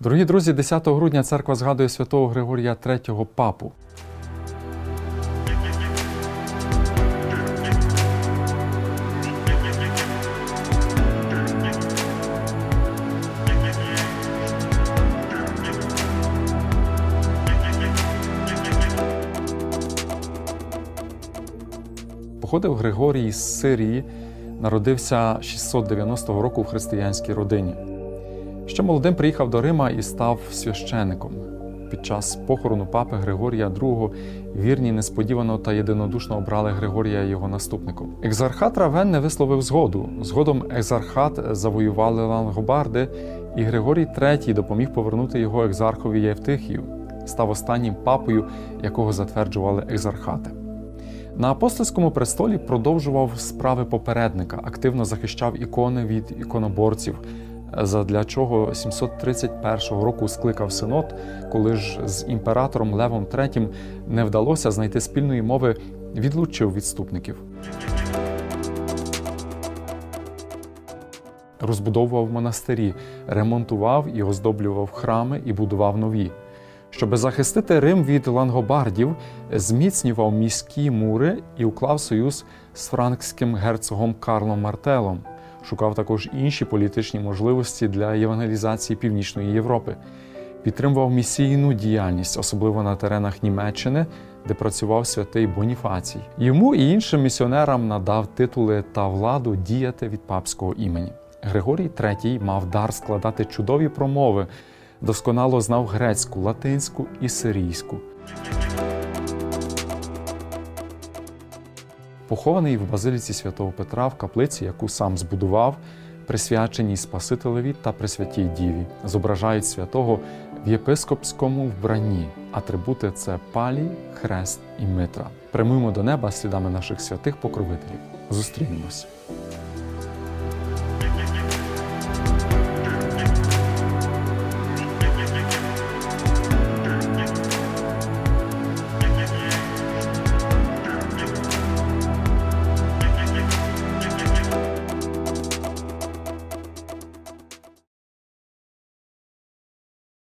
Дорогі друзі, 10 грудня церква згадує святого Григорія III папу. Походив Григорій з Сирії, народився 690 року в християнській родині. Ще молодим приїхав до Рима і став священиком. Під час похорону папи Григорія II вірні несподівано та єдинодушно обрали Григорія його наступником. Екзархат Равен не висловив згоду. Згодом екзархат завоювали лангобарди, і Григорій III допоміг повернути його екзархові Євтихію, став останнім папою, якого затверджували екзархати. На апостольському престолі продовжував справи попередника, активно захищав ікони від іконоборців, задля чого 731 року скликав синод, коли ж з імператором Левом III не вдалося знайти спільної мови, відлучив відступників. Розбудовував монастирі, ремонтував і оздоблював храми і будував нові. Щоби захистити Рим від лангобардів, зміцнював міські мури і уклав союз з франкським герцогом Карлом Мартелом. Шукав також інші політичні можливості для євангелізації Північної Європи. Підтримував місійну діяльність, особливо на теренах Німеччини, де працював святий Боніфацій. Йому і іншим місіонерам надав титули та владу діяти від папського імені. Григорій III мав дар складати чудові промови, досконало знав грецьку, латинську і сирійську. Похований в базиліці святого Петра в каплиці, яку сам збудував, присвяченій Спасителеві та Пресвятій Діві, зображають святого в єпископському вбранні. Атрибути це палій, хрест і митра. Прямуємо до неба слідами наших святих покровителів. Зустрінемось.